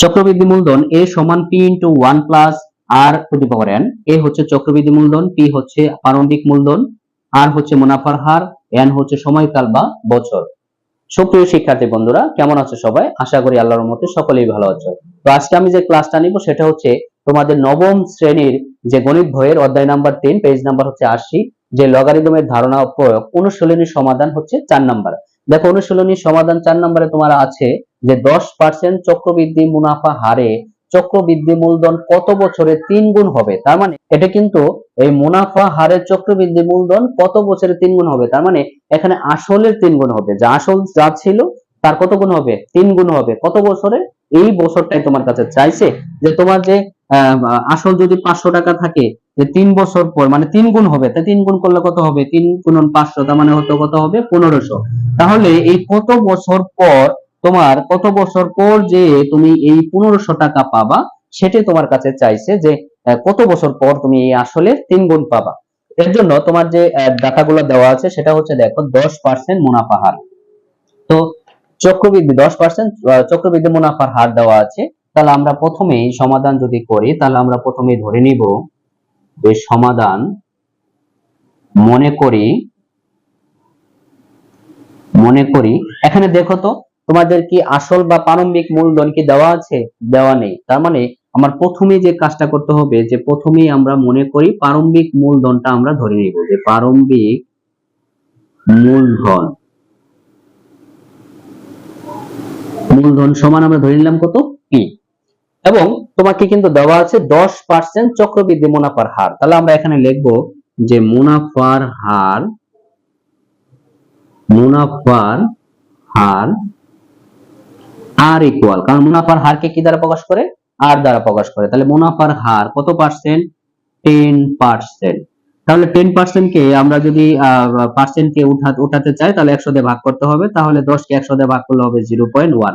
চক্রবৃদ্ধি মূলধন এ সমান P into one plus R to the power N A হচ্ছে চক্রবৃদ্ধি মূলধন পি হচ্ছে প্রারম্ভিক মূলধন আর হচ্ছে মুনাফার হার এন হচ্ছে সময়কাল বা বছর। সুপ্রিয় শিক্ষার্থী বন্ধুরা, কেমন আছো সবাই? আশা করি আল্লাহর মতে সকলেই ভালো আছো। তো আজকে আমি যে ক্লাসটা নিব, সেটা হচ্ছে তোমাদের নবম শ্রেণির যে গণিত বইয়ের অধ্যায় নাম্বার তিন পেজ নাম্বার হচ্ছে আশি, যে লগারিদমের ধারণা প্রয়োগ অনুশীলনীর সমাধান হচ্ছে চার নাম্বার। দেখো অনুশীলনীর সমাধান চার নম্বরে তোমার আছে যে দশ পার্সেন্ট চক্রবৃদ্ধি মুনাফা হারে চক্রবৃদ্ধি মূলধন কত বছরে তিন গুণ হবে? তার মানে এটা কিন্তু এই মুনাফা হারের চক্রবৃদ্ধি মূলধন কত বছরে তিন গুণ হবে? তার মানে এখানে আসলের তিন গুণ হবে। যা আসল যা ছিল, তার কত গুণ হবে? তিন গুণ হবে। কত বছরে? এই বছরটাই তোমার কাছে চাইছে যে তোমার যে আসল যদি পাঁচশো টাকা থাকে তিন বছর পর মানে তিন গুণ হবে, তা তিন গুণ করলে কত হবে? তিন গুণন পাঁচশো, তার মানে হতো কত হবে? পনেরোশো। তাহলে এই কত বছর পর তোমার, কত বছর পর যে তুমি এই পনেরোশো টাকা পাবা সেটাই তোমার কাছে চাইছে যে কত বছর পর তুমি এই আসলে তিন গুণ পাবা। এর জন্য তোমার যে ডাটাগুলো দেওয়া আছে, সেটা হচ্ছে দেখো, দশ পার্সেন্ট মুনাফা হার। তো চক্রবৃদ্ধি, দশ পার্সেন্ট চক্রবৃদ্ধি মুনাফার হার দেওয়া আছে। তাহলে আমরা প্রথমেই সমাধান যদি করি, তাহলে আমরা প্রথমে ধরে নিব যে সমাধান মনে করি মনে করি। এখানে দেখো তো, তোমাদের কি আসল বা প্রারম্ভিক মূলধন কি দেওয়া আছে? দেওয়া নেই। তার মানে আমার প্রথমে যে কাজটা করতে হবে, যে প্রথমেই আমরা মনে করি প্রারম্ভিক মূলধনটা আমরা ধরে নিব, যে প্রারম্ভিক মূলধন। মূলধন সমান আমরা ধরে নিলাম কত? এবং তোমাকে কিন্তু দেওয়া আছে দশ পার্সেন্ট চক্রবৃদ্ধি মুনাফার হার। তাহলে আমরা এখানে লিখব যে মুনাফার হার মুনাফার হার আর ইকুয়াল কারণ মুনাফার হারকে কি দ্বারা প্রকাশ করে? আর দ্বারা প্রকাশ করে। তাহলে মুনাফার হার কত পার্সেন্ট টেন পার্সেন্ট তাহলে টেন কে আমরা যদি পার্সেন্ট কে উঠাতে চাই, তাহলে একশো দিয়ে ভাগ করতে হবে। তাহলে দশ কে একশো দিয়ে ভাগ করলে হবে জিরো পয়েন্ট ওয়ান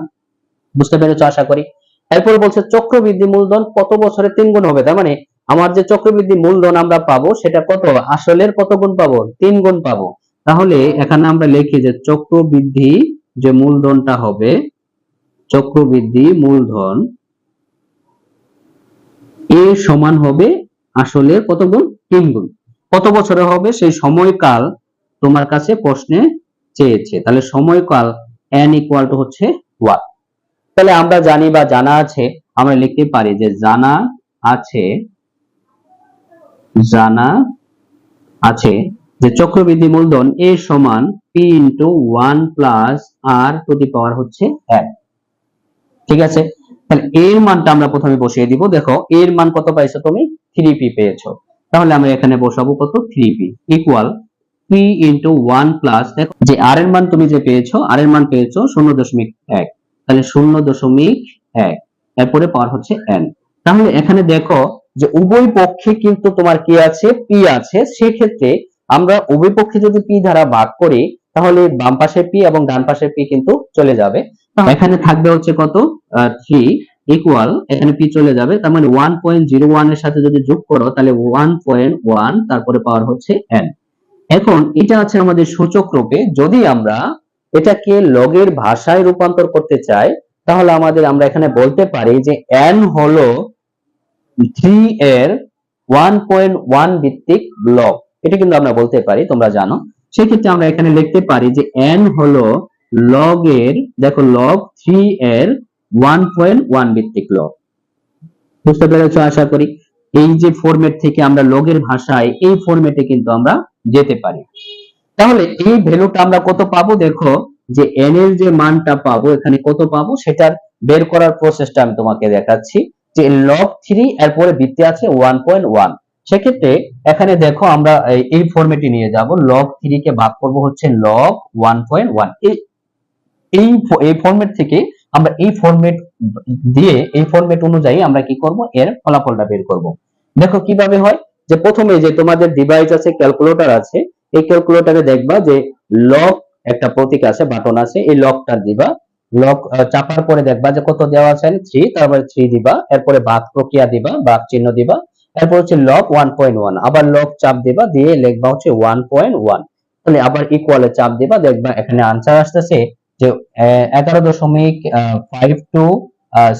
বুঝতে পেরেছ আশা করি? এরপর বলছে চক্রবৃদ্ধি মূলধন কত বছরে তিন গুণ হবে? তার মানে আমার যে চক্রবৃদ্ধি মূলধন আমরা পাবো, সেটা কত? আসলের কত গুণ পাবো? তিন গুণ পাবো। তাহলে এখানে আমরা লিখি যে চক্রবৃদ্ধি যে মূলধনটা হবে, চক্রবৃদ্ধি মূলধন এ সমান হবে আসলের কত গুণ? তিন গুণ। কত বছরে হবে? সেই সময়কাল তোমার কাছে প্রশ্নে চেয়েছে। তাহলে সময়কাল n ইকুয়াল টু হচ্ছে ওয়ান তাহলে আমরা জানি বা জানা আছে, আমরা লিখতে পারি যে জানা আছে জানা আছে যে চক্রবৃদ্ধি মূলধন এ সমান P into one plus r to the power হচ্ছে এক। ঠিক আছে? তাহলে এর মানটা আমরা প্রথমে বসিয়ে দিব। দেখো এর মান কত পাইছো তুমি? থ্রি পি পেয়েছ। তাহলে আমরা এখানে বসাবো কত? Three P equal P into one plus দেখো, যে আর এর মান তুমি যে পেয়েছ আর এর মান পেয়েছ শূন্য দশমিক এক। তাহলে শূন্য দশমিক এক। এরপরে পাওয়ার হচ্ছে এন তাহলে এখানে দেখো যে উভয় পক্ষে কিন্তু তোমার কি আছে? পি আছে। সেক্ষেত্রে আমরা উভয় পক্ষে যদি পি দ্বারা ভাগ করি তাহলে বাম পাশে পি এবং ডান পাশে পি কিন্তু চলে যাবে। এখানে থাকবে হচ্ছে কত? থ্রি ইকুয়াল এখানে পি চলে যাবে। তার মানে ওয়ান পয়েন্ট জিরো ওয়ানের সাথে যদি যোগ করো তাহলে ওয়ান পয়েন্ট ওয়ান তারপরে পাওয়ার হচ্ছে এন এখন এটা আছে আমাদের সূচক রূপে। যদি আমরা এটাকে লগের ভাষায় রূপান্তর করতে চাই, তাহলে আমাদের আমরা এখানে বলতে পারি যে n হলো থ্রি এর ওয়ান পয়েন্ট ওয়ান ভিত্তিক লগ এটা কিন্তু আমরা বলতে পারি, তোমরা জানো। সেক্ষেত্রে আমরা এখানে লিখতে পারি যে n হলো লগ এর, দেখো লগ থ্রি এর ওয়ান পয়েন্ট ওয়ান ভিত্তিক লগ বুঝতে পেরেছ? আশা করি। এই যে ফরম্যাট থেকে আমরা লগের ভাষায় এই ফরম্যাটে কিন্তু আমরা যেতে পারি। তাহলে এই ভ্যালুটা আমরা কত পাবো? দেখো, যে n এর যে মানটা পাবো, এখানে কত পাবো? সেটার বের করার প্রসেসটা আমি তোমাকে দেখাচ্ছি। যে log 3 এরপরে ভিত্তি আছে 1.1 সেক্ষেত্রে এখানে দেখো আমরা এই- ফরম্যাটে নিয়ে যাব। log 3 কে ভাগ করব হচ্ছে log 1.1 এই এই এই ফরম্যাট থেকে আমরা এই ফরম্যাট দিয়ে, এই ফরম্যাট অনুযায়ী আমরা কি করব? এর ফলাফলটা বের করব। দেখো কীভাবে হয়? যে প্রথমে যে তোমাদের ডিভাইস আছে ক্যালকুলেটর আছে এই ক্যালকুলেটরে দেখবা যে লগ একটা প্রতীক আছে বাটন আছে, এই লকটা দিবা। লক চাপার পরে দেখবা যে কত দেওয়া আছে থ্রি তারপরে থ্রি দিবা। এরপরে ভাগ প্রক্রিয়া দিবা ভাগ চিহ্ন দিবা। এরপর হচ্ছে লক ওয়ান পয়েন্ট ওয়ান আবার লক চাপ দিবা, দিয়ে লিখবা হচ্ছে ওয়ান পয়েন্ট ওয়ান তাহলে আবার ইকুয়ালে চাপ দিবা, দেখবা এখানে আনসার আসতেছে যে এগারো দশমিক ফাইভ টু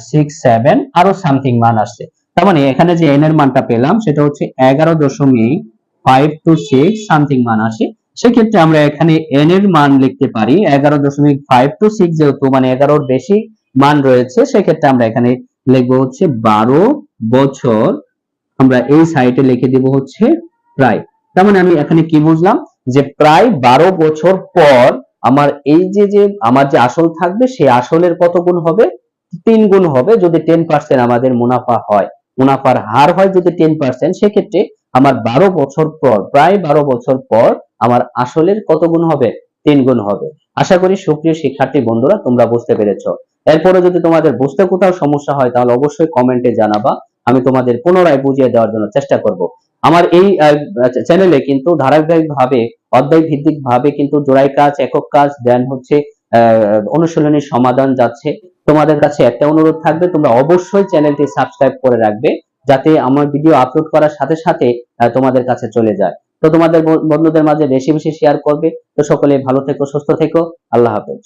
সিক্স সেভেন আরও সামথিং মান আসছে। তার মানে এখানে যে এন এর মানটা পেলাম, সেটা হচ্ছে এগারো দশমিক ফাইভ টু সিক্স সামথিং মান আসে, সেক্ষেত্রে আমরা এখানে এন এর মান লিখতে পারি এগারো দশমিক ফাইভ টু সিক্স যেহেতু মানে এগারোর বেশি মান রয়েছে, সেক্ষেত্রে আমরা এখানে লিখব হচ্ছে বারো বছর, আমরা এই সাইটে লিখে দিব হচ্ছে প্রায়। তার মানে আমি এখানে কি বুঝলাম? যে প্রায় বারো বছর পর আমার এই যে যে আমার যে আসল থাকবে সেই আসলের কত গুণ হবে? তিন গুণ হবে, যদি টেন পার্সেন্ট আমাদের মুনাফা হয়। মুনাফার হার হয় যদি টেন পার্সেন্ট সেক্ষেত্রে আমার বারো বছর পর, প্রায় বারো বছর পর আমার আসলের কত গুণ হবে? তিন গুণ হবে। আশা করি সুপ্রিয় শিক্ষার্থী বন্ধুরা, তোমরা বুঝতে পেরেছ। এরপরে যদি তোমাদের বুঝতে কোথাও সমস্যা হয়, তাহলে অবশ্যই কমেন্টে জানাবা। আমি তোমাদের পুনরায় বুঝিয়ে দেওয়ার জন্য চেষ্টা করব। আমার এই চ্যানেলে কিন্তু ধারাবাহিক ভাবে অধ্যায় ভিত্তিক ভাবে কিন্তু জোড়াই কাজ, একক কাজ দেন হচ্ছে অনুশীলনীর সমাধান যাচ্ছে। তোমাদের কাছে একটা অনুরোধ থাকবে, তোমরা অবশ্যই চ্যানেলটি সাবস্ক্রাইব করে রাখবে, যাতে আমার ভিডিও আপলোড করার সাথে সাথে তোমাদের কাছে চলে যায়। তো তোমাদের বন্ধুদের মাঝে বেশি বেশি শেয়ার করবে। তো সকলে ভালো থেকো, সুস্থ থেকো। আল্লাহ হাফেজ।